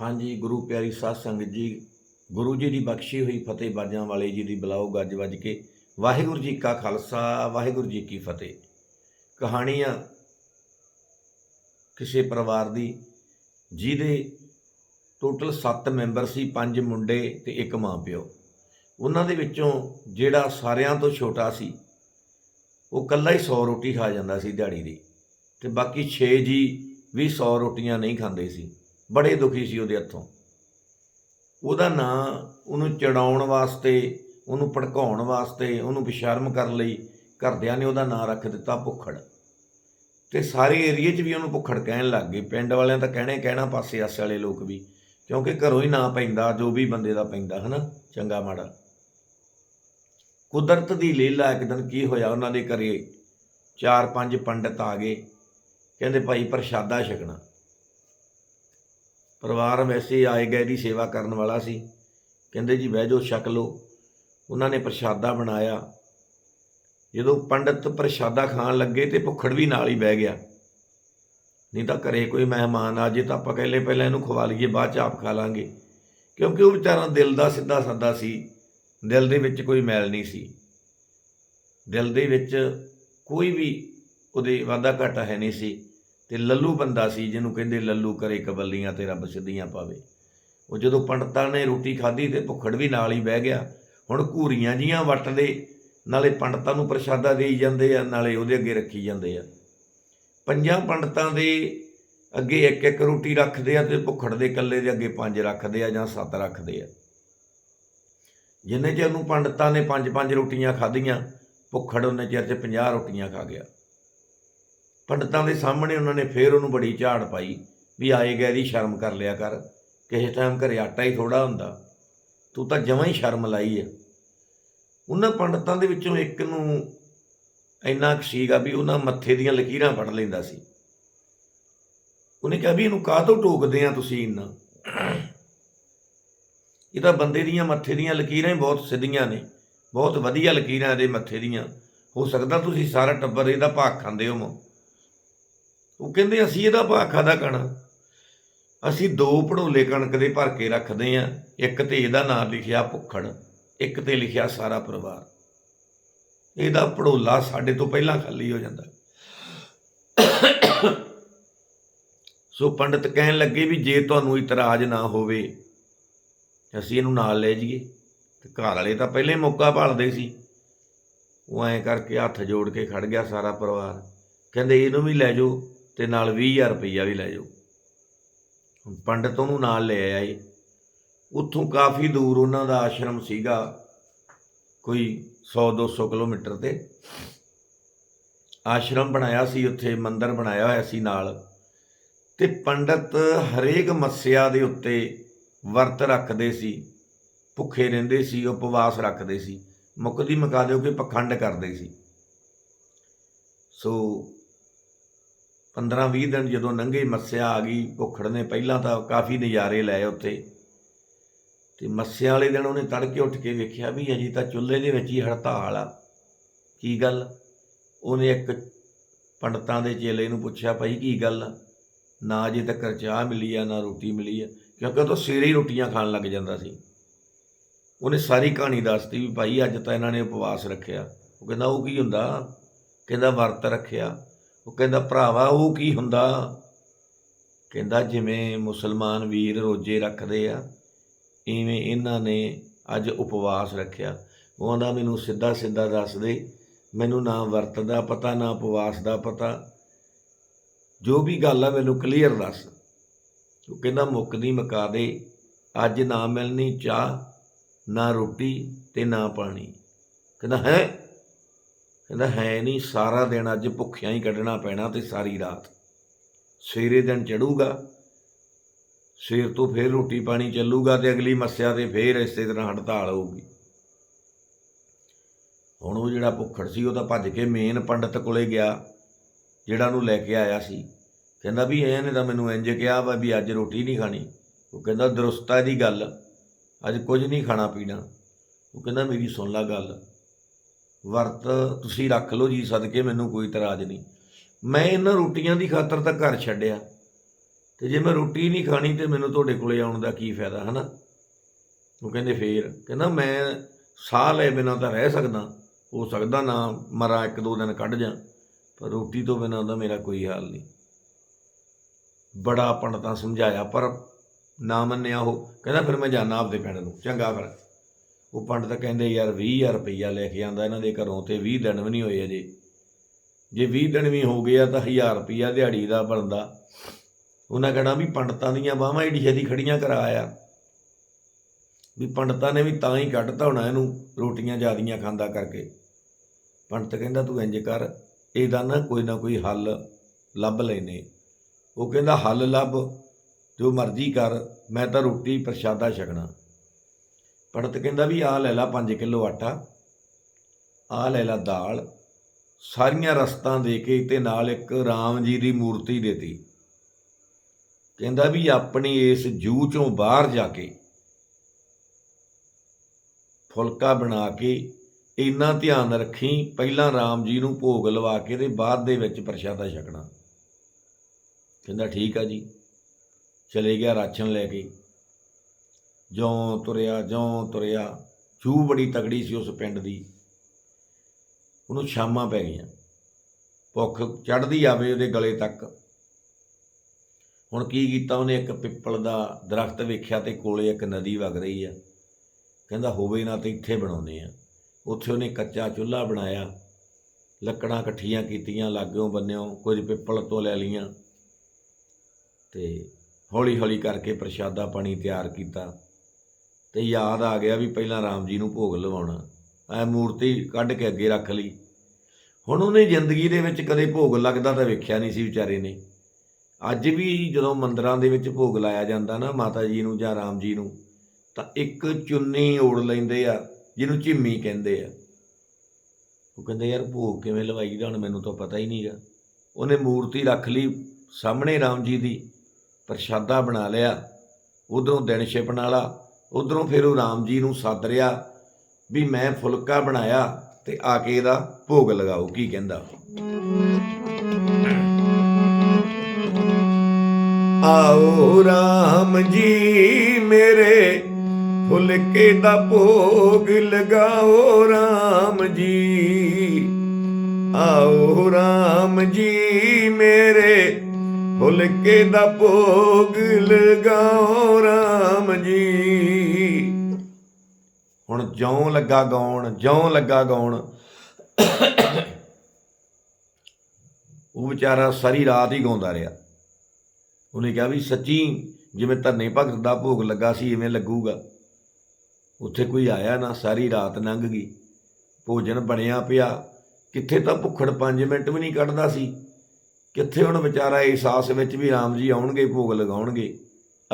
ਹਾਂਜੀ, ਗੁਰੂ ਪਿਆਰੀ ਸਾਧ ਸੰਗਤ ਜੀ, ਗੁਰੂ ਜੀ ਦੀ ਬਖਸ਼ੀ ਹੋਈ ਫਤਿਹ ਬਾਜਾਂ ਵਾਲੇ ਜੀ ਦੀ ਬੁਲਾਓ ਗੱਜ ਵੱਜ ਕੇ। ਵਾਹਿਗੁਰੂ ਜੀ ਕਾ ਖਾਲਸਾ, ਵਾਹਿਗੁਰੂ ਜੀ ਕੀ ਫਤਿਹ। ਕਹਾਣੀਆਂ ਕਿਸੇ ਪਰਿਵਾਰ ਦੀ, ਜਿਹਦੇ ਟੋਟਲ 7 ਮੈਂਬਰ ਸੀ, ਪੰਜ ਮੁੰਡੇ ਤੇ ਇੱਕ ਮਾਂ ਪਿਓ। ਉਹਨਾਂ ਦੇ ਵਿੱਚੋਂ ਜਿਹੜਾ ਸਾਰਿਆਂ ਤੋਂ ਛੋਟਾ ਸੀ, ਉਹ ਕੱਲਾ ਹੀ 100 ਰੋਟੀ ਖਾ ਜਾਂਦਾ ਸੀ ਦਿਹਾੜੀ ਦੀ। ਤੇ ਬਾਕੀ 6 ਜੀ ਵੀ 100 ਰੋਟੀਆਂ ਨਹੀਂ ਖਾਂਦੇ ਸੀ। ਬੜੇ ਦੁਖੀ ਸੀ ਉਹਦੇ ਹੱਥੋਂ। ਉਹਦਾ ਨਾਂ ਉਹਨੂੰ ਚੜਾਉਣ ਵਾਸਤੇ, ਉਹਨੂੰ ਭੜਕਾਉਣ ਵਾਸਤੇ, ਉਹਨੂੰ ਬੇਸ਼ਰਮ ਕਰਨ ਲਈ ਘਰਦਿਆਂ ਨੇ ਉਹਦਾ ਨਾਂ ਰੱਖ ਦਿੱਤਾ ਭੁੱਖੜ। ਤੇ ਸਾਰੇ ਏਰੀਏ 'ਚ ਵੀ ਉਹਨੂੰ ਭੁੱਖੜ ਕਹਿਣ ਲੱਗ ਗਏ। ਪਿੰਡ ਵਾਲਿਆਂ ਤਾਂ ਕਹਿਣੇ ਕਹਿਣਾ, ਪਾਸੇ ਆਸੇ ਵਾਲੇ ਲੋਕ ਵੀ। ਕਿਉਂਕਿ ਘਰੋਂ ਹੀ ਨਾਂ ਪੈਂਦਾ, ਜੋ ਵੀ ਬੰਦੇ ਦਾ ਪੈਂਦਾ, ਹਨਾ? ਚੰਗਾ ਮਾੜਾ। ਕੁਦਰਤ ਦੀ ਲੀਲਾ ਇੱਕ ਦਿਨ ਕੀ ਹੋਇਆ ਉਹਨਾਂ ਦੇ ਘਰੇ? ਚਾਰ ਪੰਜ ਪੰਡਤ ਆ ਗਏ। ਕਹਿੰਦੇ, ਭਾਈ ਪ੍ਰਸ਼ਾਦਾ ਛਕਣਾ। ਪਰਿਵਾਰ ਵੈਸੇ ਆਏ ਗਏ ਦੀ ਸੇਵਾ ਕਰਨ ਵਾਲਾ ਸੀ। ਕਹਿੰਦੇ ਜੀ ਬਹਿ ਜਾਓ, ਛਕ ਲਓ। ਉਹਨਾਂ ਨੇ ਪ੍ਰਸ਼ਾਦਾ ਬਣਾਇਆ। ਜਦੋਂ ਪੰਡਤ ਪ੍ਰਸ਼ਾਦਾ ਖਾਣ ਲੱਗੇ ਤੇ ਭੁੱਖੜ ਵੀ ਨਾਲ ਹੀ ਬਹਿ ਗਿਆ। ਨਹੀਂ ਤਾਂ ਘਰੇ ਕੋਈ ਮਹਿਮਾਨ ਆ ਜੇ ਤਾਂ ਆਪਾਂ ਕਹਿੰਦੇ ਪਹਿਲਾਂ ਇਹਨੂੰ ਖਵਾ ਲਈਏ, ਬਾਅਦ ਚ ਆਪ ਖਾ ਲਾਂਗੇ। ਕਿਉਂਕਿ ਉਹ ਵਿਚਾਰਾ ਦਿਲ ਦਾ ਸਿੱਧਾ ਸਾਦਾ ਸੀ। ਦਿਲ ਦੇ ਵਿੱਚ ਕੋਈ ਮੈਲ ਨਹੀਂ ਸੀ। ਦਿਲ ਦੇ ਵਿੱਚ ਕੋਈ ਵੀ ਉਹਦੇ ਵਾਦਾ ਘਾਟਾ ਹੈ ਨਹੀਂ ਸੀ। ਤੇ ਲੱਲੂ ਬੰਦਾ ਸੀ ਜਿਹਨੂੰ ਕਹਿੰਦੇ ਲੱਲੂ ਕਰੇ ਕਬੱਲੀਆਂ ਤੇ ਰੱਬ ਸਿੱਧੀਆਂ ਪਾਵੇ। ਉਹ ਜਦੋਂ ਪੰਡਤਾਂ ਨੇ ਰੋਟੀ ਖਾਧੀ ਤੇ ਭੁੱਖੜ ਵੀ ਨਾਲ ਹੀ ਬਹਿ ਗਿਆ। ਹੁਣ ਘੂਰੀਆਂ ਜੀਆਂ ਵੱਟਦੇ, ਨਾਲੇ ਪੰਡਤਾਂ ਨੂੰ ਪ੍ਰਸ਼ਾਦਾ ਦੇਈ ਜਾਂਦੇ ਆ, ਨਾਲੇ ਉਹਦੇ ਅੱਗੇ ਰੱਖੀ ਜਾਂਦੇ ਆ। ਪੰਜਾਂ ਪੰਡਤਾਂ ਦੇ ਅੱਗੇ ਇੱਕ ਇੱਕ ਰੋਟੀ ਰੱਖਦੇ ਆ ਤੇ ਭੁੱਖੜ ਦੇ ਇਕੱਲੇ ਦੇ ਅੱਗੇ ਪੰਜ ਰੱਖਦੇ ਆ ਜਾਂ ਸੱਤ ਰੱਖਦੇ ਆ। ਜਿੰਨੇ ਚਿਰ ਨੂੰ ਪੰਡਤਾਂ ਨੇ ਪੰਜ ਪੰਜ ਰੋਟੀਆਂ ਖਾਧੀਆਂ, ਭੁੱਖੜ ਉਹਨੇ ਚਿਰ 'ਚ 50 ਰੋਟੀਆਂ ਖਾ ਗਿਆ। ਪੰਡਤਾਂ ਦੇ ਸਾਹਮਣੇ ਉਹਨਾਂ ਨੇ ਫੇਰ ਉਹਨੂੰ ਬੜੀ ਝਾੜ ਪਾਈ ਵੀ ਆਏ ਗਏ ਦੀ ਸ਼ਰਮ ਕਰ ਲਿਆ ਕਰ, ਕਿਸੇ ਟਾਈਮ ਘਰੇ ਆਟਾ ਹੀ ਥੋੜਾ ਹੁੰਦਾ, ਤੂੰ ਤਾਂ ਜਮਾਂ ਹੀ ਸ਼ਰਮ ਲਾਈ ਹੈ ਉਹਨਾਂ ਪੰਡਤਾਂ ਦੇ ਵਿੱਚੋਂ ਇੱਕ ਨੂੰ ਇੰਨਾ ਕੁ ਸੀਗਾ ਵੀ ਉਹਨਾਂ ਮੱਥੇ ਦੀਆਂ ਲਕੀਰਾਂ ਫੜ ਲੈਂਦਾ ਸੀ। ਉਹਨੇ ਕਿਹਾ ਵੀ ਇਹਨੂੰ ਕਾਹ ਤੋਂ ਟੋਕਦੇ ਆ ਤੁਸੀਂ ਇੰਨਾ? ਇਹ ਤਾਂ ਬੰਦੇ ਦੀਆਂ ਮੱਥੇ ਦੀਆਂ ਲਕੀਰਾਂ ਹੀ ਬਹੁਤ ਸਿੱਧੀਆਂ ਨੇ, ਬਹੁਤ ਵਧੀਆ ਲਕੀਰਾਂ ਇਹਦੇ ਮੱਥੇ ਦੀਆਂ। ਹੋ ਸਕਦਾ ਤੁਸੀਂ ਸਾਰਾ ਟੱਬਰ ਇਹਦਾ ਭਾਗ ਖਾਂਦੇ ਹੋ ਉਹ ਕਹਿੰਦੇ ਅਸੀਂ ਇਹਦਾ ਭਾਖਾ ਦਾ ਕਣਾ ਅਸੀਂ ਦੋ ਭੜੋਲੇ ਕਣਕ ਦੇ ਭਰ ਕੇ ਰੱਖਦੇ ਆ, ਇੱਕ ਤੇ ਇਹਦਾ ਨਾਮ ਲਿਖਿਆ ਭੁੱਖੜ ਇੱਕ ਤੇ ਲਿਖਿਆ ਸਾਰਾ ਪਰਿਵਾਰ। ਇਹਦਾ ਪੜੋਲਾ ਸਾਡੇ ਤੋਂ ਪਹਿਲਾਂ ਖਾਲੀ ਹੋ ਜਾਂਦਾ। ਸੋ ਪੰਡਤ ਕਹਿਣ ਲੱਗੇ ਵੀ ਜੇ ਤੁਹਾਨੂੰ ਇਤਰਾਜ਼ ਨਾ ਹੋਵੇ, ਅਸੀਂ ਇਹਨੂੰ ਨਾਲ ਲੈ ਜਾਈਏ। ਤੇ ਘਰ ਵਾਲੇ ਤਾਂ ਪਹਿਲੇ ਮੌਕਾ ਭਾਲਦੇ ਸੀ। ਉਹ ਐਂ ਕਰਕੇ ਹੱਥ ਜੋੜ ਕੇ ਖੜ ਗਿਆ ਸਾਰਾ ਪਰਿਵਾਰ। ਕਹਿੰਦੇ ਇਹਨੂੰ ਵੀ ਲੈ ਜਾਓ। ਤੇ ਨਾਲ 20000 ਰੁਪਈਆ ਵੀ ਲੈ ਜਾਓ। ਹੁਣ ਪੰਡਤ ਉਹਨੂੰ ਨਾਲ ਲੈ ਆਏ। ਉੱਥੋਂ ਕਾਫੀ ਦੂਰ ਉਹਨਾਂ ਦਾ ਆਸ਼ਰਮ ਸੀਗਾ, ਕੋਈ 100 200 ਕਿਲੋਮੀਟਰ ਤੇ। ਆਸ਼ਰਮ ਬਣਾਇਆ ਸੀ, ਉੱਥੇ ਮੰਦਿਰ ਬਣਾਇਆ ਹੋਇਆ ਸੀ ਨਾਲ। ਤੇ ਪੰਡਤ ਹਰੇਕ ਮੱਸਿਆ ਦੇ ਉੱਤੇ ਵਰਤ ਰੱਖਦੇ ਸੀ, ਭੁੱਖੇ ਰਹਿੰਦੇ ਸੀ, ਉਪਵਾਸ ਰੱਖਦੇ ਸੀ, ਮੁਕਦੀ ਮੁਕਾ ਦਿਓ ਕਿ ਪਖੰਡ ਕਰਦੇ ਸੀ। ਸੋ 15-20 ਦਿਨ ਜਦੋਂ ਲੰਘੇ ਮੱਸਿਆ ਆ ਗਈ, ਭੁੱਖੜ ਨੇ ਪਹਿਲਾਂ ਤਾਂ ਕਾਫੀ ਨਜ਼ਾਰੇ ਲਏ ਉੱਥੇ। ਤੇ ਮੱਸਿਆ ਵਾਲੇ ਦਿਨ ਉਹਨੇ ਤੜਕੇ ਉੱਠ ਕੇ ਵੇਖਿਆ ਵੀ ਅਜੀ ਤਾਂ ਚੁੱਲ੍ਹੇ ਦੇ ਵਿੱਚ ਹੀ ਹੜਤਾਲ ਆ। ਕੀ ਗੱਲ? ਉਹਨੇ ਇੱਕ ਪੰਡਤਾਂ ਦੇ ਚੇਲੇ ਨੂੰ ਪੁੱਛਿਆ, ਭਾਈ ਕੀ ਗੱਲ? ਆ ਨਾ ਅਜੇ ਤੱਕ ਚਾਹ ਮਿਲੀ ਆ, ਨਾ ਰੋਟੀ ਮਿਲੀ ਆ? ਕਿਉਂਕਿ ਉਹ ਤਾਂ ਸਵੇਰੇ ਹੀ ਰੋਟੀਆਂ ਖਾਣ ਲੱਗ ਜਾਂਦਾ ਸੀ। ਉਹਨੇ ਸਾਰੀ ਕਹਾਣੀ ਦੱਸਤੀ ਵੀ ਭਾਈ ਅੱਜ ਤਾਂ ਇਹਨਾਂ ਨੇ ਉਪਵਾਸ ਰੱਖਿਆ। ਉਹ ਕਹਿੰਦਾ, ਉਹ ਕੀ ਹੁੰਦਾ? ਕਹਿੰਦਾ, ਵਰਤ ਰੱਖਿਆ। ਉਹ ਕਹਿੰਦਾ, ਭਰਾਵਾ, ਉਹ ਕੀ ਹੁੰਦਾ? ਕਹਿੰਦਾ, ਜਿਵੇਂ ਮੁਸਲਮਾਨ ਵੀਰ ਰੋਜੇ ਰੱਖਦੇ ਆ, ਇਵੇਂ ਇਹਨਾਂ ਨੇ ਅੱਜ ਉਪਵਾਸ ਰੱਖਿਆ। ਉਹ ਆਂਦਾ ਮੈਨੂੰ ਸਿੱਧਾ ਸਿੱਧਾ ਦੱਸ ਦੇ, ਮੈਨੂੰ ਨਾ ਵਰਤ ਦਾ ਪਤਾ, ਨਾ ਉਪਵਾਸ ਦਾ ਪਤਾ। ਜੋ ਵੀ ਗੱਲ ਆ, ਮੈਨੂੰ ਕਲੀਅਰ ਦੱਸ। ਉਹ ਕਹਿੰਦਾ ਮੁੱਕਦੀ ਮਕਾ ਦੇ। ਅੱਜ ਨਾ ਮਿਲਣੀ ਚਾਹ, ਨਾ ਰੋਟੀ ਤੇ ਨਾ ਪਾਣੀ। ਕਹਿੰਦਾ, ਹੈ? ਕਹਿੰਦਾ, ਹੈ ਨਹੀਂ, ਸਾਰਾ ਦਿਨ ਅੱਜ ਭੁੱਖਿਆਂ ਹੀ ਕੱਢਣਾ ਪੈਣਾ ਤੇ ਸਾਰੀ ਰਾਤ। ਸਵੇਰੇ ਦਿਨ ਚੜੂਗਾ, ਸਵੇਰ ਤੋਂ ਫੇਰ ਰੋਟੀ ਪਾਣੀ ਚੱਲੂਗਾ ਤੇ ਅਗਲੀ ਮੱਸਿਆ ਤੇ ਫੇਰ ਇਸੇ ਤਰ੍ਹਾਂ ਹੜਤਾਲ ਹੋਊਗੀ। ਹੁਣ ਉਹ ਜਿਹੜਾ ਭੁੱਖੜ ਸੀ, ਉਹ ਤਾਂ ਭੱਜ ਕੇ ਮੇਨ ਪੰਡਤ ਕੋਲੇ ਗਿਆ, ਜਿਹੜਾ ਨੂੰ ਲੈ ਕੇ ਆਇਆ ਸੀ। ਕਹਿੰਦਾ ਵੀ ਇਹਨੇ ਤਾਂ ਮੈਨੂੰ ਇੰਜ ਕਿਹਾ ਵਾ ਵੀ ਅੱਜ ਰੋਟੀ ਨਹੀਂ ਖਾਣੀ। ਉਹ ਕਹਿੰਦਾ, ਦਰੁਸਤਾ ਦੀ ਗੱਲ, ਅੱਜ ਕੁਝ ਨਹੀਂ ਖਾਣਾ ਪੀਣਾ। ਉਹ ਕਹਿੰਦਾ, ਮੇਰੀ ਸੁਣ ਲੈ ਗੱਲ। ਵਰਤ ਤੁਸੀਂ ਰੱਖ ਲਓ ਜੀ ਸਦਕੇ, ਮੈਨੂੰ ਕੋਈ ਇਤਰਾਜ਼ ਨਹੀਂ। ਮੈਂ ਇਹਨਾਂ ਰੋਟੀਆਂ ਦੀ ਖਾਤਰ ਤਾਂ ਘਰ ਛੱਡਿਆ। ਤੇ ਜੇ ਮੈਂ ਰੋਟੀ ਨਹੀਂ ਖਾਣੀ ਤੇ ਮੈਨੂੰ ਤੁਹਾਡੇ ਕੋਲੇ ਆਉਣ ਦਾ ਕੀ ਫਾਇਦਾ, ਹਨਾ? ਉਹ ਕਹਿੰਦੇ ਫੇਰ, ਕਹਿੰਦਾ ਮੈਂ ਸਾਹ ਲਏ ਬਿਨਾਂ ਤਾਂ ਰਹਿ ਸਕਦਾ। ਹੋ ਸਕਦਾ ਨਾ ਮਰਾਂ ਇੱਕ ਦੋ ਦਿਨ ਕੱਢ ਜਾ, ਪਰ ਰੋਟੀ ਤੋਂ ਬਿਨਾਂ ਦਾ ਮੇਰਾ ਕੋਈ ਹਾਲ ਨਹੀਂ। ਬੜਾ ਪੰਡਤਾਂ ਸਮਝਾਇਆ, ਪਰ ਨਾ ਮੰਨਿਆ ਉਹ। ਕਹਿੰਦਾ ਫਿਰ ਮੈਂ ਜਾਣਾ ਆਪਦੇ ਪਿੰਡ ਨੂੰ, ਚੰਗਾ ਫਿਰ। ਉਹ ਪੰਡਤ ਕਹਿੰਦੇ, ਯਾਰ 20000 ਰੁਪਈਆ ਲੈ ਕੇ ਆਂਦਾ ਇਹਨਾਂ ਦੇ ਘਰੋਂ ਤੇ 20 ਦਿਨ ਵੀ ਨਹੀਂ ਹੋਏ ਅਜੇ। ਜੇ 20 ਦਿਨ ਵੀ ਹੋ ਗਏ ਆ, ਤਾਂ 1000 ਰੁਪਈਆ ਦਿਹਾੜੀ ਦਾ ਬਣਦਾ। ਉਹਨਾਂ ਕਹਿਣਾ ਵੀ ਪੰਡਤਾਂ ਦੀਆਂ ਬਾਹਾਂ ਏਡੀ ਛੇਤੀ ਖੜੀਆਂ ਕਰਾਇਆ ਵੀ ਪੰਡਤਾਂ ਨੇ ਵੀ ਤਾਂ ਹੀ ਕੱਢਤਾ ਹੋਣਾ ਇਹਨੂੰ, ਰੋਟੀਆਂ ਜ਼ਿਆਦੀਆਂ ਖਾਂਦਾ ਕਰਕੇ। ਪੰਡਤ ਕਹਿੰਦਾ, ਤੂੰ ਇੰਜ ਕਰ, ਇਹਦਾ ਨਾ ਕੋਈ ਨਾ ਕੋਈ ਹੱਲ ਲੱਭ ਲੈਨੇ। ਉਹ ਕਹਿੰਦਾ, ਹੱਲ ਲੱਭ, ਜੋ ਮਰਜ਼ੀ ਕਰ, ਮੈਂ ਤਾਂ ਰੋਟੀ ਪ੍ਰਸ਼ਾਦਾ ਛਕਣਾ। ਪੰਡਤ ਕਹਿੰਦਾ ਵੀ ਆਹ ਲੈ ਲਾ 5 ਕਿਲੋ ਆਟਾ, ਆਹ ਲੈ ਲਾ ਦਾਲ, ਸਾਰੀਆਂ ਰਸਤਾਂ ਦੇ ਕੇ ਤੇ ਨਾਲ ਇੱਕ ਰਾਮ ਜੀ ਦੀ ਮੂਰਤੀ ਦੇਤੀ ਕਹਿੰਦਾ ਵੀ ਆਪਣੀ ਇਸ ਜੂ ਚੋਂ ਬਾਹਰ ਜਾ ਕੇ ਫੁਲਕਾ ਬਣਾ ਕੇ ਇੰਨਾ ਧਿਆਨ ਰੱਖੀ, ਪਹਿਲਾਂ ਰਾਮ ਜੀ ਨੂੰ ਭੋਗ ਲਵਾ ਕੇ ਤੇ ਬਾਅਦ ਦੇ ਵਿੱਚ ਪ੍ਰਸ਼ਾਦਾ ਛਕਣਾ। ਕਹਿੰਦਾ ਠੀਕ ਆ ਜੀ। ਚਲੇ ਗਿਆ ਰਾਸ਼ਨ ਲੈ ਕੇ। ਜਿਉਂ ਤੁਰਿਆ ਜਿਉਂ ਤੁਰਿਆ, ਜੂ ਬੜੀ ਤਗੜੀ ਸੀ ਉਸ ਪਿੰਡ ਦੀ। ਉਹਨੂੰ ਸ਼ਾਮਾਂ ਪੈ ਗਈਆਂ। ਭੁੱਖ ਚੜਦੀ ਆਵੇ ਉਹਦੇ ਗਲੇ ਤੱਕ। ਹੁਣ ਕੀ ਕੀਤਾ ਉਹਨੇ? ਇੱਕ ਪਿੱਪਲ ਦਾ ਦਰਖਤ ਵੇਖਿਆ ਤੇ ਕੋਲੇ ਇੱਕ ਨਦੀ ਵਗ ਰਹੀ ਆ। ਕਹਿੰਦਾ, ਹੋਵੇ ਨਾ ਤੇ ਇੱਥੇ ਬਣਾਉਨੇ ਆ। ਉੱਥੇ ਉਹਨੇ ਕੱਚਾ ਚੁੱਲ੍ਹਾ ਬਣਾਇਆ। ਲੱਕੜਾਂ ਇਕੱਠੀਆਂ ਕੀਤੀਆਂ, ਲਾਗਿਓਂ ਬੰਨਿਓ, ਕੁਝ ਪਿੱਪਲ ਤੋਂ ਲੈ ਲਈਆਂ। ਤੇ ਹੌਲੀ ਹੌਲੀ ਕਰਕੇ ਪ੍ਰਸ਼ਾਦਾ ਪਾਣੀ ਤਿਆਰ ਕੀਤਾ। ਤੇ ਯਾਦ ਆ ਗਿਆ ਵੀ ਪਹਿਲਾਂ ਰਾਮ ਜੀ ਨੂੰ ਭੋਗ ਲਵਾਉਣਾ। ਐ ਮੂਰਤੀ ਕੱਢ ਕੇ ਅੱਗੇ ਰੱਖ ਲਈ। ਹੁਣ ਉਹਨੇ ਜ਼ਿੰਦਗੀ ਦੇ ਵਿੱਚ ਕਦੇ ਭੋਗ ਲੱਗਦਾ ਤਾਂ ਵੇਖਿਆ ਨਹੀਂ ਸੀ ਵਿਚਾਰੇ ਨੇ। ਅੱਜ ਵੀ ਜਦੋਂ ਮੰਦਰਾਂ ਦੇ ਵਿੱਚ ਭੋਗ ਲਾਇਆ ਜਾਂਦਾ ਨਾ ਮਾਤਾ ਜੀ ਨੂੰ ਜਾਂ ਰਾਮ ਜੀ ਨੂੰ, ਤਾਂ ਇੱਕ ਚੁੰਨੀ ਓੜ ਲੈਂਦੇ ਆ, ਜਿਹਨੂੰ ਝਿੰਮੀ ਕਹਿੰਦੇ ਆ। ਉਹ ਕਹਿੰਦੇ, ਯਾਰ ਭੋਗ ਕਿਵੇਂ ਲਵਾਈ ਲਵਾਈਦਾ? ਹੁਣ ਮੈਨੂੰ ਤਾਂ ਪਤਾ ਹੀ ਨਹੀਂਗਾ। ਉਹਨੇ ਮੂਰਤੀ ਰੱਖ ਲਈ ਸਾਹਮਣੇ ਰਾਮ ਜੀ ਦੀ, ਪ੍ਰਸ਼ਾਦਾ ਬਣਾ ਲਿਆ। ਉਧਰੋਂ ਦਿਨ ਛਿਪਣ ਵਾਲਾ ਉਧਰੋਂ ਫਿਰ ਉਹ ਰਾਮ ਜੀ ਨੂੰ ਸੱਦ ਰਿਹਾ ਵੀ ਮੈਂ ਫੁਲਕਾ ਬਣਾਇਆ ਤੇ ਆ ਕੇ ਇਹਦਾ ਭੋਗ ਲਗਾਓ, ਕੀ ਕਹਿੰਦਾ ਆਓ ਰਾਮ ਜੀ ਮੇਰੇ ਫੁਲਕੇ ਦਾ ਭੋਗ ਲਗਾਓ ਰਾਮ ਜੀ। ਆਓ ਰਾਮ ਜੀ ਮੇਰੇ ਫੁਲਕੇ ਦਾ ਭੋਗ ਲਗਾਓ ਰਾਮ ਜੀ। ਹੁਣ ਜਿਉਂ ਲੱਗਾ ਗਾਉਣ, ਜਿਉਂ ਲੱਗਾ ਗਾਉਣ। ਉਹ ਵਿਚਾਰਾ ਸਾਰੀ ਰਾਤ ਹੀ ਗਾਉਂਦਾ ਰਿਹਾ। ਉਹਨੇ ਕਿਹਾ ਵੀ ਸੱਚੀ ਜਿਵੇਂ ਧਰਨੇ ਭਗਤ ਦਾ ਭੋਗ ਲੱਗਾ ਸੀ ਇਵੇਂ ਲੱਗੂਗਾ। ਉੱਥੇ ਕੋਈ ਆਇਆ ਨਾ, ਸਾਰੀ ਰਾਤ ਲੰਘ ਗਈ। ਭੋਜਨ ਬਣਿਆ ਪਿਆ। ਕਿੱਥੇ ਤਾਂ ਭੁੱਖੜ 5 ਮਿੰਟ ਵੀ ਨਹੀਂ ਕੱਢਦਾ ਸੀ। ਕਿੱਥੇ ਹੁਣ ਵਿਚਾਰਾ ਇਸ ਆਸ ਵਿੱਚ ਵੀ ਰਾਮ ਜੀ ਆਉਣਗੇ, ਭੋਗ ਲਗਾਉਣਗੇ?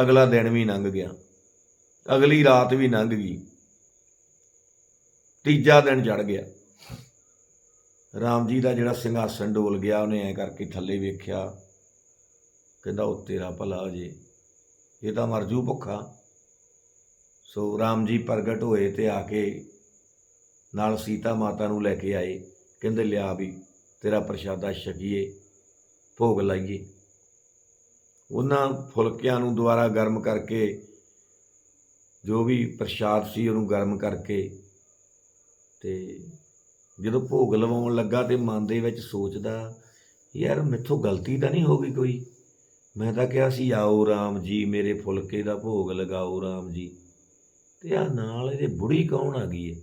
ਅਗਲਾ ਦਿਨ ਵੀ ਲੰਘ ਗਿਆ। ਅਗਲੀ ਰਾਤ ਵੀ ਲੰਘ ਗਈ। ਤੀਜਾ ਦਿਨ ਚੜ ਗਿਆ। ਰਾਮ ਜੀ ਦਾ ਜਿਹੜਾ ਸਿੰਘਾਸਨ ਡੋਲ ਗਿਆ, ਉਹਨੇ ਐ ਕਰਕੇ ਥੱਲੇ ਵੇਖਿਆ। ਕਹਿੰਦਾ, ਉਹ ਤੇਰਾ ਭਲਾ ਜੇ। ਇਹ ਤਾਂ ਮਰਜ਼ੂ ਭੁੱਖਾ। ਸੋ ਰਾਮ ਜੀ ਪ੍ਰਗਟ ਹੋਏ ਤੇ ਆ ਕੇ ਨਾਲ ਸੀਤਾ ਮਾਤਾ ਨੂੰ ਲੈ ਕੇ ਆਏ। ਕਹਿੰਦੇ, ਲਿਆ ਵੀ, ਤੇਰਾ ਪ੍ਰਸ਼ਾਦਾ ਛਕੀਏ। ਭੋਗ ਲਾਈਏ। ਉਹਨਾਂ ਫੁਲਕਿਆਂ ਨੂੰ ਦੁਬਾਰਾ ਗਰਮ ਕਰਕੇ, ਜੋ ਵੀ ਪ੍ਰਸ਼ਾਦ ਸੀ ਉਹਨੂੰ ਗਰਮ ਕਰਕੇ ਤੇ ਜਦੋਂ ਭੋਗ ਲਵਾਉਣ ਲੱਗਾ ਤੇ ਮਨ ਦੇ ਵਿੱਚ ਸੋਚਦਾ, ਯਾਰ ਮੈਥੋਂ ਗਲਤੀ ਤਾਂ ਨਹੀਂ ਹੋ ਗਈ ਕੋਈ? ਮੈਂ ਤਾਂ ਕਿਹਾ ਸੀ, ਆਓ ਰਾਮ ਜੀ, ਮੇਰੇ ਫੁਲਕੇ ਦਾ ਭੋਗ ਲਗਾਓ ਰਾਮ ਜੀ। ਤੇ ਆ ਨਾਲ ਇਹਦੇ ਬੁੜੀ ਕੌਣ ਆ ਗਈ ਏ?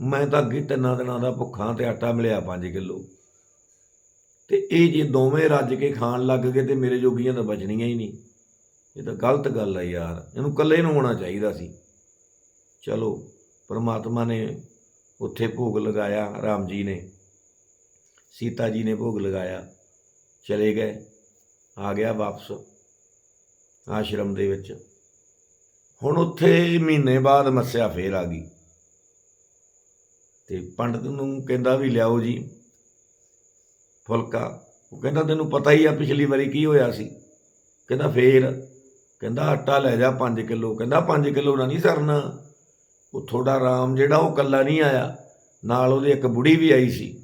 ਮੈਂ ਤਾਂ ਅੱਗੇ ਤਿੰਨਾਂ ਦਿਨਾਂ ਦਾ ਭੁੱਖਾਂ ਤੇ ਆਟਾ ਮਿਲਿਆ 5 ਕਿਲੋ। ਤੇ ਇਹ ਜੇ ਦੋਵੇਂ ਰੱਜ ਕੇ ਖਾਣ ਲੱਗ ਗਏ ਤੇ ਮੇਰੇ ਜੋਗੀਆਂ ਤਾਂ ਬਚਣੀਆਂ ਹੀ ਨਹੀਂ। ਇਹ ਤਾਂ ਗਲਤ ਗੱਲ ਹੈ ਯਾਰ। ਇਹਨੂੰ ਇਕੱਲੇ ਨੂੰ ਹੋਣਾ ਚਾਹੀਦਾ ਸੀ। ਚਲੋ, ਪਰਮਾਤਮਾ ਨੇ ਉੱਥੇ ਭੋਗ ਲਗਾਇਆ, ਰਾਮ ਜੀ ਨੇ। ਸੀਤਾ ਜੀ ਨੇ ਭੋਗ ਲਗਾਇਆ। ਚਲੇ ਗਏ। ਆ ਗਿਆ ਵਾਪਸ ਆਸ਼ਰਮ ਦੇ ਵਿੱਚ। ਹੁਣ ਉੱਥੇ ਮਹੀਨੇ ਬਾਅਦ ਮੱਸਿਆ ਫੇਰ ਆ ਗਈ। ਤੇ ਪੰਡਤ ਨੂੰ ਕਹਿੰਦਾ ਵੀ ਲਿਆਓ ਜੀ। ਫੁਲਕਾ। ਉਹ ਕਹਿੰਦਾ, ਤੈਨੂੰ ਪਤਾ ਹੀ ਆ ਪਿਛਲੀ ਵਾਰੀ ਕੀ ਹੋਇਆ ਸੀ? ਕਹਿੰਦਾ, ਫੇਰ। ਕਹਿੰਦਾ, ਆਟਾ ਲੈ ਜਾ 5 ਕਿਲੋ। ਕਹਿੰਦਾ 5 ਕਿਲੋ ਨਾ ਨਹੀਂ ਸਰਨਾ। ਉਹ ਥੋੜਾ ਰਾਮ ਜਿਹੜਾ, ਉਹ ਕੱਲਾ ਨਹੀਂ ਆਇਆ। ਨਾਲ ਉਹਦੇ ਇੱਕ ਬੁੜੀ ਵੀ ਆਈ ਸੀ।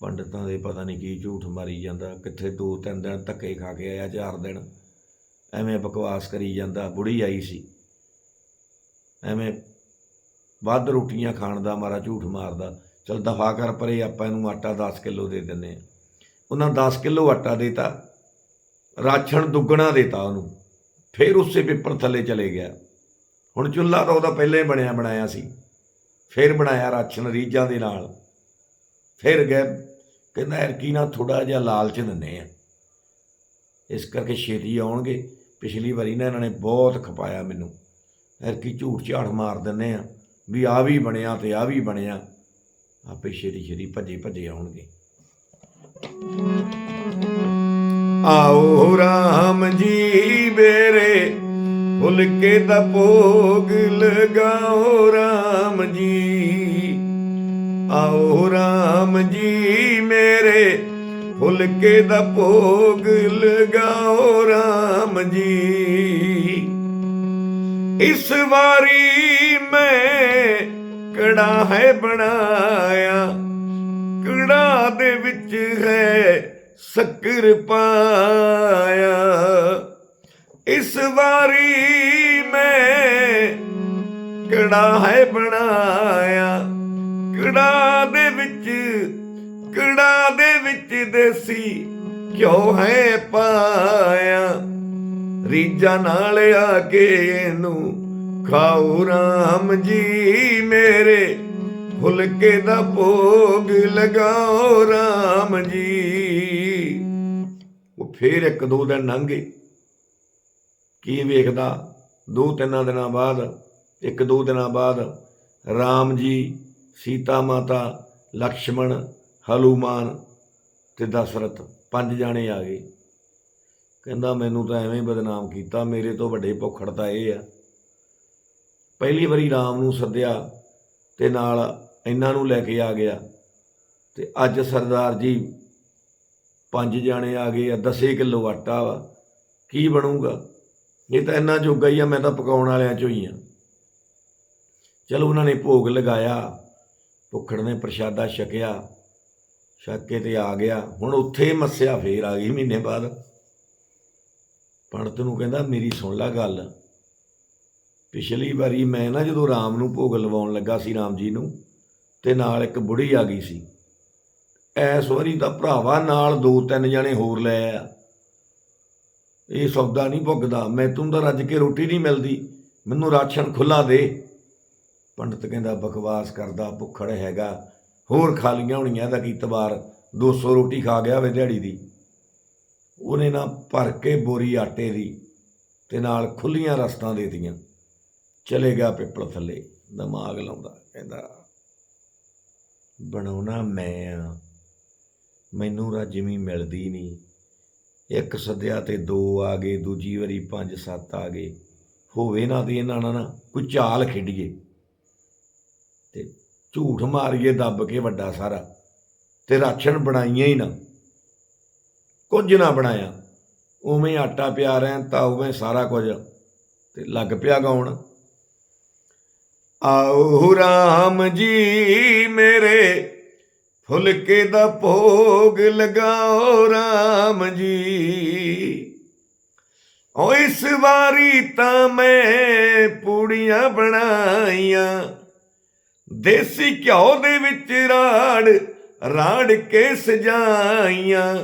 ਪੰਡਤਾਂ ਦੇ ਪਤਾ ਨਹੀਂ ਕੀ ਝੂਠ ਮਾਰੀ ਜਾਂਦਾ। ਕਿੱਥੇ ਦੋ ਤਿੰਨ ਦਿਨ ਧੱਕੇ ਖਾ ਕੇ ਆਇਆ, ਚਾਰ ਦਿਨ। ਐਵੇਂ ਬਕਵਾਸ ਕਰੀ ਜਾਂਦਾ। ਬੁੜੀ ਆਈ ਸੀ। ਐਵੇਂ ਵੱਧ ਰੋਟੀਆਂ ਖਾਣ ਦਾ, ਮਾਰਾ ਝੂਠ ਮਾਰਦਾ। ਚਲ ਦਫਾ ਕਰ ਪਰੇ, ਆਪਾਂ ਇਹਨੂੰ ਆਟਾ 10 ਕਿਲੋ ਦੇ ਦਿੰਨੇ ਆ ਉਹਨਾਂ 10 ਕਿਲੋ ਆਟਾ ਦੇਤਾ ਰਾਸ਼ਨ ਦੁੱਗਣਾ ਦੇਤਾ ਉਹਨੂੰ। ਫਿਰ ਉਸੇ ਪੇਪਰ ਥੱਲੇ ਚਲੇ ਗਿਆ। ਹੁਣ ਚੁੱਲ੍ਹਾ ਤਾਂ ਉਹਦਾ ਪਹਿਲਾਂ ਹੀ ਬਣਿਆ, ਬਣਾਇਆ ਸੀ। ਫਿਰ ਬਣਾਇਆ ਰਾਸ਼ਨ ਰੀਝਾਂ ਦੇ ਨਾਲ। ਫਿਰ ਗਏ, ਕਹਿੰਦਾ ਯਾਰ ਨਾ ਥੋੜਾ ਜਿਹਾ ਲਾਲਚ ਦਿੰਨੇ ਆ ਇਸ ਕਰਕੇ ਛੇਤੀ ਆਉਣਗੇ। ਪਿਛਲੀ ਵਾਰੀ ਨਾ ਇਹਨਾਂ ਨੇ ਬਹੁਤ ਖਪਾਇਆ ਮੈਨੂੰ। ਐਰਕੀ ਝੂਠ ਝਾੜ ਮਾਰ ਦਿੰਨੇ ਆ ਵੀ ਆ ਵੀ ਬਣਿਆ ਤੇ ਆ ਵੀ ਬਣਿਆ। ਆਪੇ ਛੇਤੀ ਛੇਤੀ ਭੱਜੇ ਭੱਜੇ ਆਉਣਗੇ। ਆਓ ਰਾਮ ਜੀ ਮੇਰੇ ਫੁਲਕੇ ਦਾ ਭੋਗ ਲਗਾਓ ਰਾਮ ਜੀ। ਆਓ ਰਾਮ ਜੀ ਮੇਰੇ, ਫੁਲਕੇ ਦਾ ਭੋਗ ਲਗਾਓ ਰਾਮ ਜੀ। ਇਸ ਵਾਰੀ ਮੈਂ ਕੜਾ ਹੈ ਬਣਾਇਆ? ਕੜਾ ਦੇ ਵਿੱਚ ਹੈ ਸ਼ੱਕਰ ਪਾਇਆ? ਇਸ ਵਾਰੀ ਮੈਂ ਕੜਾ ਹੈ ਬਣਾਇਆ? ਕੜਾ ਦੇ ਵਿੱਚ ਕੜਾ ਦੇ ਵਿੱਚ ਦੇਸੀ ਘਿਓ ਹੈ ਪਾਇਆ? ਰੀਜਾ ਨਾਲ ਆ ਕੇ ਇਹਨੂੰ ਖਾਓ ਰਾਮ ਜੀ ਮੇਰੇ ਫੁਲਕੇ ਦਾ ਭੋਗ ਲਗਾਓ ਰਾਮ ਜੀ। ਉਹ ਫੇਰ ਇੱਕ ਦੋ ਦਿਨ ਲੰਘੇ। ਕੀ ਵੇਖਦਾ? ਦੋ ਤਿੰਨਾਂ ਦਿਨਾਂ ਬਾਅਦ, ਇੱਕ ਦੋ ਦਿਨਾਂ ਬਾਅਦ ਰਾਮ ਜੀ, ਸੀਤਾ ਮਾਤਾ, ਲਕਸ਼ਮਣ, ਹਨੂਮਾਨ ਤੇ ਦਸ਼ਰਥ ਪੰਜ ਜਾਣੇ ਆ ਗਏ। ਕਹਿੰਦਾ, ਮੈਨੂੰ ਤਾਂ ਐਵੇਂ ਹੀ ਬਦਨਾਮ ਕੀਤਾ, ਮੇਰੇ ਤੋਂ ਵੱਡੇ ਭੁੱਖੜ ਤਾਂ ਇਹ ਆ। ਪਹਿਲੀ ਵਾਰੀ ਰਾਮ ਨੂੰ ਸੱਦਿਆ ਤੇ ਨਾਲ ਇਹਨਾਂ ਨੂੰ ਲੈ ਕੇ ਆ ਗਿਆ। ਤੇ ਅੱਜ ਸਰਦਾਰ ਜੀ ਪੰਜ ਜਾਣੇ ਆ ਗਏ ਆ 10 ਕਿਲੋ ਆਟਾ ਵਾ। ਕੀ ਬਣੂਗਾ? ਇਹ ਤਾਂ ਇੰਨਾ ਜੋਗਾ ਹੀ ਆ, ਮੈਂ ਤਾਂ ਪਕਾਉਣ ਵਾਲਿਆਂ ਚੋਂ ਹੀ ਆ। ਚਲੋ ਉਹਨਾਂ ਨੇ ਭੋਗ ਲਗਾਇਆ, ਭੁੱਖੜ ਨੇ ਪ੍ਰਸ਼ਾਦਾ ਛਕਿਆ, ਛਕ ਕੇ ਤੇ ਆ ਗਿਆ। ਹੁਣ ਉੱਥੇ ਮੱਸਿਆ ਫੇਰ ਆ ਗਈ ਮਹੀਨੇ ਬਾਅਦ। ਪੰਡਤ ਨੂੰ ਕਹਿੰਦਾ, ਮੇਰੀ ਸੁਣ ਲੈ ਗੱਲ। ਪਿਛਲੀ ਵਾਰੀ ਮੈਂ ਨਾ ਜਦੋਂ ਰਾਮ ਨੂੰ ਭੋਗ ਲਵਾਉਣ ਲੱਗਾ ਸੀ ਰਾਮ ਜੀ ਨੂੰ, ਤੇ ਨਾਲ ਇੱਕ ਬੁੜੀ ਆ ਗਈ ਸੀ। ਐਸ ਵਾਰੀ ਤਾਂ ਭਰਾਵਾ ਨਾਲ ਦੋ ਤਿੰਨ ਜਣੇ ਹੋਰ ਲੈ ਆ ਇਹ ਸੌਦਾ ਨਹੀਂ ਭੁਗਦਾ, ਮੈਂ ਤੂੰ ਤਾਂ ਰੱਜ ਕੇ ਰੋਟੀ ਨਹੀਂ ਮਿਲਦੀ, ਮੈਨੂੰ ਰਾਸ਼ਨ ਖੁੱਲਾ ਦੇ। ਪੰਡਤ ਕਹਿੰਦਾ, ਬਕਵਾਸ ਕਰਦਾ, ਭੁੱਖੜ ਹੈਗਾ, ਹੋਰ ਖਾਲੀਆਂ ਹੋਣੀਆਂ ਦਾ ਕੀ ਤਬਾਰ 200 ਰੋਟੀ ਖਾ ਗਿਆ ਵੇ ਦਿਹਾੜੀ ਦੀ। ਉਹਨੇ ਨਾ ਭਰ ਕੇ ਬੋਰੀ ਆਟੇ ਦੀ ਤੇ ਨਾਲ ਖੁੱਲੀਆਂ ਰਸਤਾਂ ਦੇਤੀਆਂ। ਚਲੇ ਗਿਆ ਪਿੱਪਲ ਥੱਲੇ, ਦਿਮਾਗ ਲਾਉਂਦਾ, ਕਹਿੰਦਾ, ਬਣਾਉਣਾ ਮੈਂ ਆ। ਮੈਨੂੰ ਰਾਜਮੀ ਮਿਲਦੀ ਨਹੀਂ। ਇੱਕ ਸੱਦਿਆ ਤੇ ਦੋ ਆ ਗਏ, ਦੂਜੀ ਵਾਰੀ ਪੰਜ ਸੱਤ ਆ ਗਏ। ਹੋਵੇ ਨਾ ਤੇ ਇਹਨਾਂ ਨਾਲ ਨਾ ਕੋਈ ਚਾਲ ਖੇਡੀਏ। ਤੇ ਝੂਠ ਮਾਰੀਏ, ਦੱਬ ਕੇ ਵੱਡਾ ਸਾਰਾ। ਤੇ ਰਾਸ਼ਨ ਬਣਾਈਆਂ ਹੀ ਨਾ। ਕੁਝ ਨਾ ਬਣਾਇਆ। ਉਵੇਂ ਆਟਾ ਪਿਆ ਰਹਿਣ ਤਾਂ ਉਵੇਂ ਸਾਰਾ ਕੁਝ। ਤੇ ਲੱਗ ਪਿਆ ਗਾਉਣ। ਆਓ ਰਾਮ ਜੀ ਮੇਰੇ ਫੁਲਕੇ ਦਾ ਭੋਗ ਲਗਾਓ ਰਾਮ ਜੀ। ਓ ਇਸ ਵਾਰੀ ਤਾਂ ਮੈਂ ਪੂੜੀਆਂ ਬਣਾਈਆਂ, ਦੇਸੀ ਘਿਓ ਦੇ ਵਿੱਚ ਰਾੜ ਰਾੜ ਕੇ ਸਜਾਈਆਂ।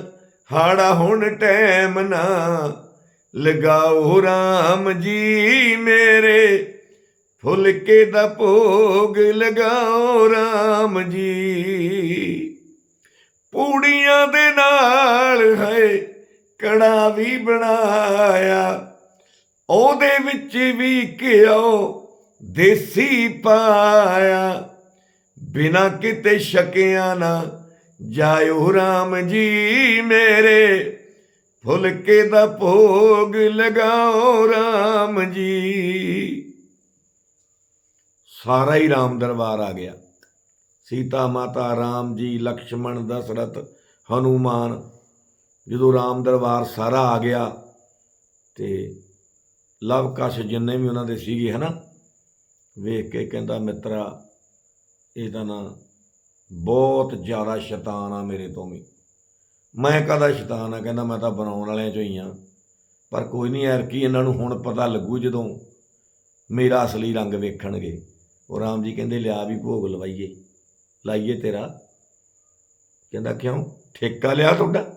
ਹਾੜਾ ਹੁਣ ਟੈਮ ਨਾ ਲਗਾਓ ਰਾਮ ਜੀ ਮੇਰੇ। ਫੁਲਕੇ ਦਾ ਭੋਗ ਲਗਾਓ ਰਾਮ ਜੀ। ਪੂੜੀਆਂ ਦੇ ਨਾਲ ਹੈ ਕੜਾ ਵੀ ਬਣਾਇਆ, ਉਹਦੇ ਵਿੱਚ ਵੀ ਘਿਓ ਦੇਸੀ ਪਾਇਆ। ਬਿਨਾ ਕਿਤੇ ਸ਼ਕਿਆ ਨਾ ਜਾਇਓ ਰਾਮ ਜੀ ਮੇਰੇ ਫੁਲਕੇ ਦਾ ਭੋਗ ਲਗਾਓ ਰਾਮ ਜੀ। ਸਾਰਾ ਹੀ ਰਾਮ ਦਰਬਾਰ ਆ ਗਿਆ। ਸੀਤਾ ਮਾਤਾ ਰਾਮ ਜੀ, ਲਕਸ਼ਮਣ, ਦਸ਼ਰਥ, ਹਨੂਮਾਨ, ਜਦੋਂ ਰਾਮ ਦਰਬਾਰ ਸਾਰਾ ਆ ਗਿਆ ਤੇ ਲਵ ਕਸ਼ ਜਿੰਨੇ ਵੀ ਉਹਨਾਂ ਦੇ ਸੀਗੇ, ਹਨਾ? ਵੇਖ ਕੇ ਕਹਿੰਦਾ, ਮਿੱਤਰਾ ਇਹ ਤਾਂ ਨਾ ਬਹੁਤ ਜ਼ਿਆਦਾ ਸ਼ੈਤਾਨ ਆ ਮੇਰੇ ਤੋਂ ਵੀ। ਮੈਂ ਕਦਾ ਸ਼ੈਤਾਨ ਆ? ਕਹਿੰਦਾ, ਮੈਂ ਤਾਂ ਬਣਾਉਣ ਵਾਲਿਆਂ ਚੋਂ ਹੀ ਆ। ਪਰ ਕੋਈ ਨਹੀਂ ਯਾਰ ਕੀ ਇਹਨਾਂ ਨੂੰ ਹੁਣ ਪਤਾ ਲੱਗੂ ਜਦੋਂ ਮੇਰਾ ਅਸਲੀ ਰੰਗ ਵੇਖਣਗੇ। ਉਹ ਰਾਮ ਜੀ ਕਹਿੰਦੇ, ਲਿਆ ਵੀ ਭੋਗ ਲਵਾਈਏ, ਲਾਈਏ ਤੇਰਾ। ਕਹਿੰਦਾ, ਕਿਉਂ? ਠੇਕਾ ਲਿਆ ਤੁਹਾਡਾ?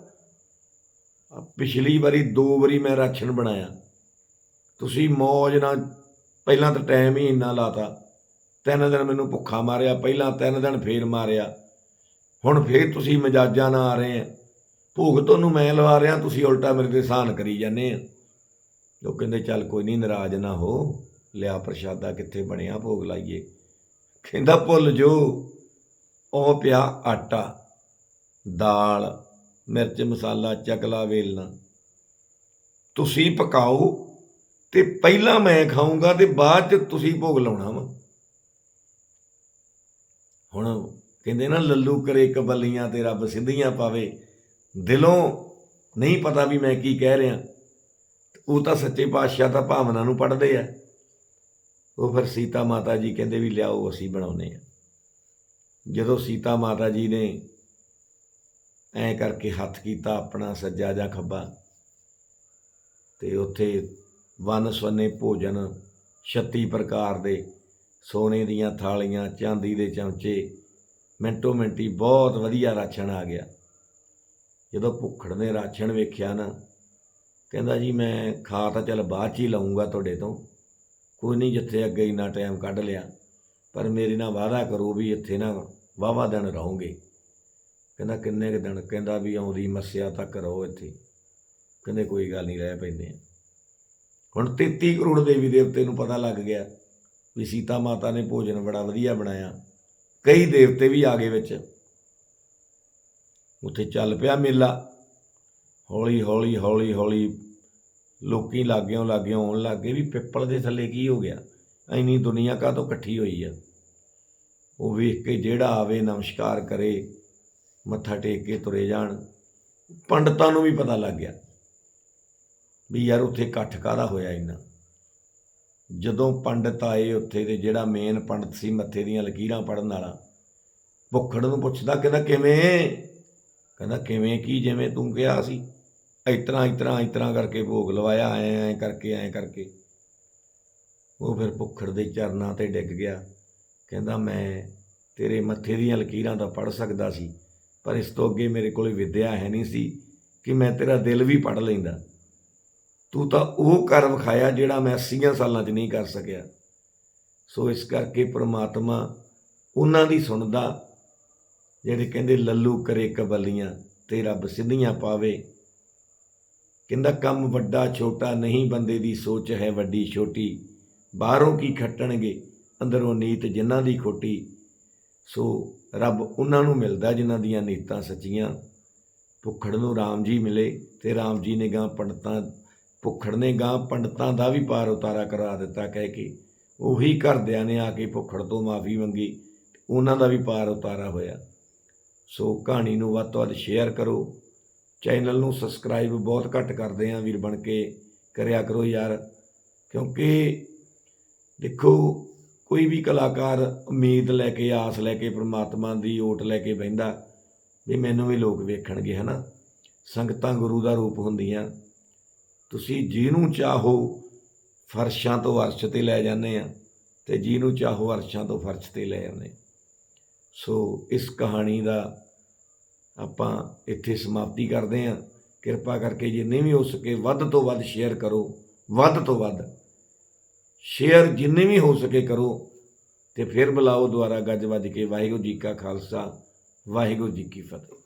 ਪਿਛਲੀ ਵਾਰੀ, ਦੋ ਵਾਰੀ ਮੈਂ ਰਾਸ਼ਨ ਬਣਾਇਆ। ਤੁਸੀਂ ਮੌਜ ਨਾਲ, ਪਹਿਲਾਂ ਤਾਂ ਟਾਈਮ ਹੀ ਇੰਨਾ ਲਾਤਾ। ਤਿੰਨ ਦਿਨ ਮੈਨੂੰ ਭੁੱਖਾ ਮਾਰਿਆ, ਪਹਿਲਾਂ ਤਿੰਨ ਦਿਨ ਫੇਰ ਮਾਰਿਆ। ਹੁਣ ਫੇਰ ਤੁਸੀਂ ਮਜਾਜਾਂ ਨਾਲ ਆ ਰਹੇ ਆ। ਭੋਗ ਤੁਹਾਨੂੰ ਮੈਂ ਲਵਾ ਰਿਹਾ, ਤੁਸੀਂ ਉਲਟਾ ਮੇਰੇ ਤੇ ਸਾਨ ਕਰੀ ਜਾਂਦੇ ਆ। ਉਹ ਕਹਿੰਦੇ, ਚੱਲ ਕੋਈ ਨਹੀਂ ਨਾਰਾਜ਼ ਨਾ ਹੋ। ਲਿਆ ਪ੍ਰਸ਼ਾਦਾ ਕਿੱਥੇ ਬਣਿਆ ਭੋਗ ਲਾਈਏ? ਕਹਿੰਦਾ, ਭੁੱਲ ਜੋ, ਉਹ ਪਿਆ ਆਟਾ, ਦਾਲ, ਮਿਰਚ, ਮਸਾਲਾ, ਚਕਲਾ ਵੇਲਣਾ। ਤੁਸੀਂ ਪਕਾਓ ਤੇ ਪਹਿਲਾਂ ਮੈਂ ਖਾਊਂਗਾ ਤੇ ਬਾਅਦ ਚ ਤੁਸੀਂ ਭੋਗ ਲਾਉਣਾ ਵਾ। ਹੁਣ ਕਹਿੰਦੇ ਨਾ, ਲੱਲੂ ਕਰੇ ਕਬੱਲੀਆਂ ਤੇ ਰੱਬ ਸਿੱਧੀਆਂ ਪਾਵੇ। ਦਿਲੋਂ ਨਹੀਂ ਪਤਾ ਵੀ ਮੈਂ ਕੀ ਕਹਿ ਰਿਹਾ। ਉਹ ਤਾਂ ਸੱਚੇ ਪਾਤਸ਼ਾਹ ਤਾਂ ਭਾਵਨਾ ਨੂੰ ਪੜਦੇ ਆ। ਉਹ ਫਿਰ ਸੀਤਾ ਮਾਤਾ ਜੀ ਕਹਿੰਦੇ ਵੀ ਲਿਆਓ, ਅਸੀਂ ਬਣਾਉਨੇ ਆ ਜਦੋਂ ਸੀਤਾ ਮਾਤਾ ਜੀ ਨੇ ਐ ਕਰਕੇ ਹੱਥ ਕੀਤਾ ਆਪਣਾ ਸੱਜਾ ਜਾਂ ਖੱਬਾ, ਤੇ ਉੱਥੇ ਵਨ ਸਵੰਨੇ ਭੋਜਨ 36 ਪ੍ਰਕਾਰ ਦੇ ਸੋਨੇ ਦੀਆਂ ਥਾਲੀਆਂ, ਚਾਂਦੀ ਦੇ ਚਮਚੇ, ਮਿੰਟੋ ਮਿੰਟੀ ਬਹੁਤ ਵਧੀਆ ਰਾਸ਼ਨ ਆ ਗਿਆ। ਜਦੋਂ ਭੁੱਖੜ ਨੇ ਰਾਸ਼ਨ ਵੇਖਿਆ ਨਾ, ਕਹਿੰਦਾ ਜੀ ਮੈਂ ਖਾ ਤਾਂ ਚੱਲ ਬਾਅਦ ਚ ਹੀ ਲਾਉਂਗਾ ਤੁਹਾਡੇ ਤੋਂ। ਕੋਈ ਨਹੀਂ ਜਿੱਥੇ ਅੱਗੇ ਇੰਨਾ ਟਾਈਮ ਕੱਢ ਲਿਆ, ਪਰ ਮੇਰੇ ਨਾਲ ਵਾਅਦਾ ਕਰੋ ਵੀ ਇੱਥੇ ਨਾ ਵਾਵਾ ਦਿਨ ਰਹੋਗੇ। ਕਹਿੰਦਾ ਕਿੰਨੇ ਕੁ ਦਿਨ? ਕਹਿੰਦਾ ਵੀ ਆਉਂਦੀ ਮੱਸਿਆ ਤੱਕ ਰਹੋ ਇੱਥੇ। ਕਹਿੰਦੇ ਕੋਈ ਗੱਲ ਨਹੀਂ, ਰਹਿ ਪੈਂਦੇ ਆ। ਹੁਣ 33 ਕਰੋੜ ਦੇਵੀ ਦੇਵਤੇ ਨੂੰ ਪਤਾ ਲੱਗ ਗਿਆ ਵੀ ਸੀਤਾ ਮਾਤਾ ਨੇ ਭੋਜਨ ਬੜਾ ਵਧੀਆ ਬਣਾਇਆ। ਕਈ ਦੇਵਤੇ ਵੀ ਆ ਗਏ ਵਿੱਚ। ਉੱਥੇ ਚੱਲ ਪਿਆ ਮੇਲਾ। ਹੌਲੀ ਹੌਲੀ ਹੌਲੀ ਹੌਲੀ ਲੋਕੀ ਲਾਗਿਓਂ ਲਾਗਿਓਂ ਆਉਣ ਲੱਗੇ ਵੀ ਪਿੱਪਲ ਦੇ ਥੱਲੇ ਕੀ ਹੋ ਗਿਆ? ਐਨੀ ਦੁਨੀਆ ਕਾਹਤੋਂ ਇਕੱਠੀ ਹੋਈ ਆ? ਉਹ ਵੇਖ ਕੇ ਜਿਹੜਾ ਆਵੇ ਨਮਸਕਾਰ ਕਰੇ, ਮੱਥਾ ਟੇਕ ਕੇ ਤੁਰੇ ਜਾਣ, ਪੰਡਤਾਂ ਨੂੰ ਵੀ ਪਤਾ ਲੱਗ ਗਿਆ ਵੀ ਯਾਰ ਉੱਥੇ ਇਕੱਠ ਕਾਹਦਾ ਹੋਇਆ ਇੰਨਾ? ਜਦੋਂ ਪੰਡਤ ਆਏ ਉੱਥੇ ਤੇ ਜਿਹੜਾ ਮੇਨ ਪੰਡਤ ਸੀ ਮੱਥੇ ਦੀਆਂ ਲਕੀਰਾਂ ਪੜਨ ਵਾਲਾ, ਭੁੱਖੜ ਨੂੰ ਪੁੱਛਦਾ, ਕਹਿੰਦਾ ਕਿਵੇਂ? ਕਹਿੰਦਾ ਕਿਵੇਂ ਕੀ ਜਿਵੇਂ ਤੂੰ ਕਿਹਾ ਸੀ? ਇਤਨਾ ਇਤਨਾ ਇਤਨਾ ਕਰਕੇ ਭੋਗ ਲਵਾਇਆ, ਐ ਐ ਕਰਕੇ ਐ ਕਰਕੇ। ਉਹ ਫਿਰ ਭੁੱਖੜ ਦੇ ਚਰਨਾਂ ਤੇ ਡਿੱਗ ਗਿਆ। ਕਹਿੰਦਾ, ਮੈਂ ਤੇਰੇ ਮੱਥੇ ਦੀਆਂ ਲਕੀਰਾਂ ਤਾਂ ਪੜ ਸਕਦਾ ਸੀ, ਪਰ ਇਸ ਤੋਂ ਅੱਗੇ ਮੇਰੇ ਕੋਲ ਵਿਦਿਆ ਹੈ ਨਹੀਂ ਸੀ ਕਿ ਮੈਂ ਤੇਰਾ ਦਿਲ ਵੀ ਪੜ ਲੈਂਦਾ। ਤੂੰ ਤਾਂ ਉਹ ਕਰ ਵਿਖਾਇਆ ਜਿਹੜਾ ਮੈਂ 80 ਸਾਲਾਂ 'ਚ ਨਹੀਂ ਕਰ ਸਕਿਆ। ਸੋ ਇਸ ਕਰਕੇ ਪ੍ਰਮਾਤਮਾ ਉਹਨਾਂ ਦੀ ਸੁਣਦਾ, ਜਿਹੜੇ ਕਹਿੰਦੇ, ਲੱਲੂ ਕਰੇ ਕਬੱਲੀਆਂ, ਤੇ ਰੱਬ ਸਿੱਧੀਆਂ ਪਾਵੇ। ਕਹਿੰਦਾ, ਕੰਮ ਵੱਡਾ ਛੋਟਾ ਨਹੀਂ, ਬੰਦੇ ਦੀ ਸੋਚ ਹੈ ਵੱਡੀ ਛੋਟੀ। ਬਾਹਰੋਂ ਕੀ ਖੱਟਣਗੇ? ਅੰਦਰੋਂ ਨੀਤ ਜਿਨ੍ਹਾਂ ਦੀ ਖੋਟੀ, ਸੋ ਰੱਬ ਉਹਨਾਂ ਨੂੰ ਮਿਲਦਾ ਜਿਨ੍ਹਾਂ ਦੀਆਂ ਨੀਤਾਂ ਸੱਚੀਆਂ। ਭੁੱਖੜ ਨੂੰ RAM ਜੀ ਮਿਲੇ ਤੇ RAM ਜੀ ਨੇ ਗਾਂ ਪੰਡਤਾਂ, ਭੁੱਖੜ ਨੇ ਗਾਂ ਪੰਡਤਾਂ ਦਾ ਵੀ ਪਾਰ ਉਤਾਰਾ ਕਰਾ ਦਿੱਤਾ ਕਹਿ ਕੇ। ਉਹੀ ਘਰਦਿਆਂ ਨੇ ਆ ਕੇ ਭੁੱਖੜ ਤੋਂ ਮਾਫੀ ਮੰਗੀ ਉਹਨਾਂ ਦਾ ਵੀ ਪਾਰ ਉਤਾਰਾ ਹੋਇਆ। ਸੋ ਕਹਾਣੀ ਨੂੰ ਵੱਧ ਤੋਂ ਵੱਧ ਸ਼ੇਅਰ ਕਰੋ। ਚੈਨਲ ਨੂੰ ਸਬਸਕ੍ਰਾਈਬ ਬਹੁਤ ਘੱਟ ਕਰਦੇ ਆ ਵੀਰ ਬਣ ਕੇ, ਕਰਿਆ ਕਰੋ ਯਾਰ। ਕਿਉਂਕਿ ਦੇਖੋ, ਕੋਈ ਵੀ ਕਲਾਕਾਰ ਉਮੀਦ ਲੈ ਕੇ, ਆਸ ਲੈ ਕੇ, ਪ੍ਰਮਾਤਮਾ ਦੀ ਓਟ ਲੈ ਕੇ ਬਹਿੰਦਾ, ਵੀ ਮੈਨੂੰ ਵੀ ਲੋਕ ਵੇਖਣਗੇ, ਹਨਾ? ਸੰਗਤਾਂ ਗੁਰੂ ਦਾ ਰੂਪ ਹੁੰਦੀਆਂ। ਤੁਸੀਂ ਜਿਹਨੂੰ ਚਾਹੋ, ਫਰਸ਼ਾਂ ਤੋਂ ਅਰਸ਼ ਤੇ ਲੈ ਜਾਂਦੇ ਆ, ਤੇ ਜਿਹਨੂੰ ਚਾਹੋ ਅਰਸ਼ਾਂ ਤੋਂ ਫਰਸ਼ ਤੇ ਲੈ ਜਾਂਦੇ ਸੋ, ਇਸ ਕਹਾਣੀ ਦਾ ਆਪਾਂ ਇੱਥੇ ਸਮਾਪਤੀ ਕਰਦੇ ਹਾਂ। ਕਿਰਪਾ ਕਰਕੇ ਜਿੰਨੇ ਵੀ ਹੋ ਸਕੇ, ਵੱਧ ਤੋਂ ਵੱਧ ਸ਼ੇਅਰ ਕਰੋ। ਵੱਧ ਤੋਂ ਵੱਧ ਸ਼ੇਅਰ ਜਿੰਨੇ ਵੀ ਹੋ ਸਕੇ ਕਰੋ ਤੇ ਫਿਰ ਬੁਲਾਓ ਦੁਆਰਾ ਗੱਜ ਵੱਜ ਕੇ। ਵਾਹਿਗੁਰੂ ਜੀ ਕਾ ਖਾਲਸਾ, ਵਾਹਿਗੁਰੂ ਜੀ ਕੀ ਫਤਿਹ।